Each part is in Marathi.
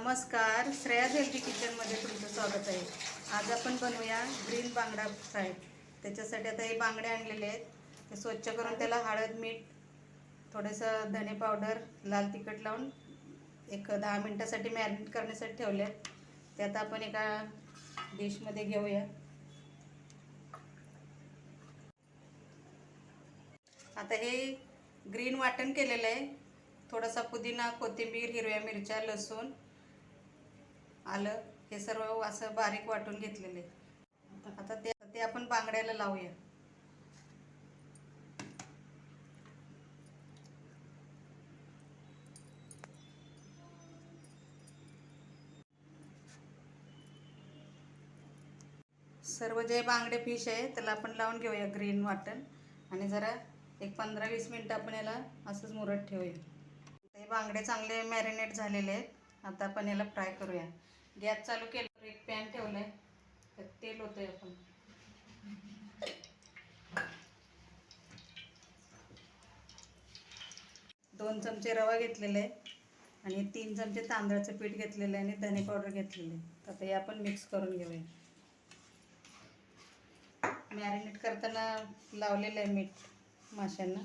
नमस्कार श्रेया हेल्दी किचनमध्ये तुमचं स्वागत आहे. आज आपण बनवूया ग्रीन बांगडा फ्राय. त्याच्यासाठी आता हे बांगडे आणलेले आहेत. ते स्वच्छ करून त्याला हळद मीठ थोडंसं धने पावडर लाल तिखट लावून एक दहा मिनटासाठी मॅरिनेट करण्यासाठी ठेवले आहेत. ते आता आपण एका डिशमध्ये घेऊया. आता हे ग्रीन वाटण केलेलं आहे. थोडासा पुदिना कोथिंबीर हिरव्या मिरच्या लसूण आलं हे सर्व असं बारीक वाटून घेतलेले. आता ते ते आपण बांगड्याला लावूया. सर्व जे बांगडे फिश आहे त्याला आपण लावून घेऊया ग्रीन वाटण आणि जरा एक पंधरा वीस मिनटं आपण याला असंच मुरत ठेवूया. हे बांगडे चांगले मॅरिनेट झालेले आहेत. आता आपण याला फ्राय करूया. गॅस चालू केलं एक पॅन ठेवलं आहे तेल होतंय आपण. दोन चमचे रवा घेतलेला आहे आणि तीन चमचे तांदळाचं पीठ घेतलेलं आहे आणि धने पावडर घेतलेलं आहे. आता हे आपण मिक्स करून घेऊया. मॅरिनेट करताना लावलेलं आहे मीठ माशांना.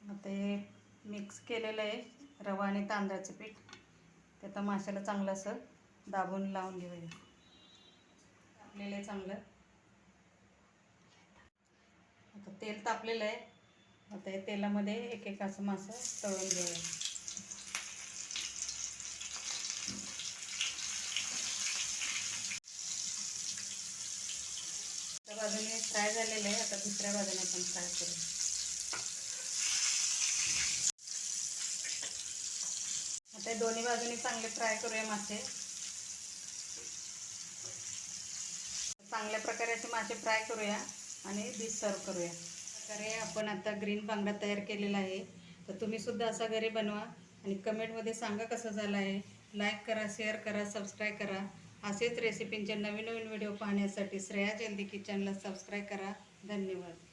आता हे मिक्स केलेलं आहे रवा आणि तांदळाचं पीठ. ते आता माशाला चांगलं असं दाबून लावून घेऊया. तापलेलं आहे चांगलं. आता तेल तापलेलं आहे. आता हे तेलामध्ये एक एक असं मासं तळून घेऊया. त्या बाजूने फ्राय झालेलं आहे. आता दुसऱ्या बाजूने आपण फ्राय करू ते दोन्ही बाजूने चांगले फ्राय करूया मासे. चांगल्या प्रकारे असे मासे फ्राय करूया आणि डिश सर्व करूया. प्रकारे आपण आता ग्रीन बांगडा तयार केलेला आहे. तर तुम्ही सुद्धा असा घरी बनवा आणि कमेंटमध्ये सांगा कसं झालं आहे. लाईक करा शेअर करा सबस्क्राईब करा. असेच रेसिपींचे नवीन नवीन व्हिडिओ पाहण्यासाठी श्रेया जल्दी किचनला सबस्क्राईब करा. धन्यवाद.